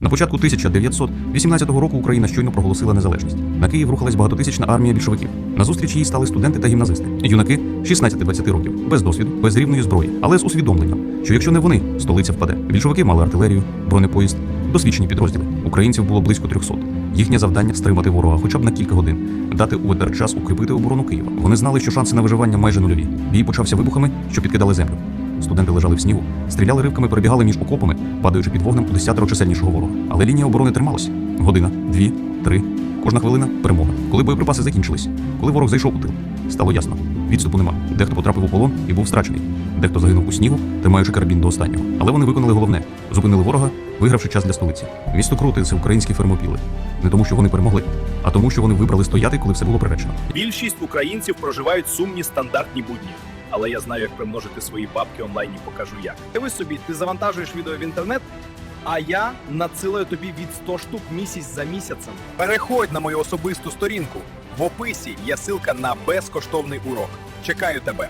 На початку 1918 року Україна щойно проголосила незалежність. На Київ рухалась багатотисячна армія більшовиків. На зустріч їй стали студенти та гімназисти, юнаки 16-20 років, без досвіду, без рівної зброї, але з усвідомленням, що якщо не вони, столиця впаде. Більшовики мали артилерію, бронепоїзд, досвідчені підрозділи. Українців було близько 300. Їхнє завдання стримати ворога хоча б на кілька годин, дати УВДР час укріпити оборону Києва. Вони знали, що шанси на виживання майже нульові. Бій почався вибухами, що підкидали землю. Студенти лежали в снігу, стріляли ривками, перебігали між окопами, падаючи під вогнем у десятеро чисельнішого ворога. Але лінія оборони трималася. Година, дві, три. Кожна хвилина перемога. Коли боєприпаси закінчились, коли ворог зайшов у тил, стало ясно. Відступу нема. Дехто потрапив у полон і був страчений. Дехто загинув у снігу, тримаючи карабін до останнього. Але вони виконали головне: зупинили ворога, вигравши час для столиці. Місто це українські фермопіли. Не тому, що вони перемогли, а тому, що вони вибрали стояти, коли все було приречено. Більшість українців проживають сумні стандартні будні. Але я знаю, як примножити свої бабки онлайн і покажу як. Дивись собі, ти завантажуєш відео в інтернет, а я надсилаю тобі від 100 штук місяць за місяцем. Переходь на мою особисту сторінку. В описі є ссылка на безкоштовний урок. Чекаю тебе.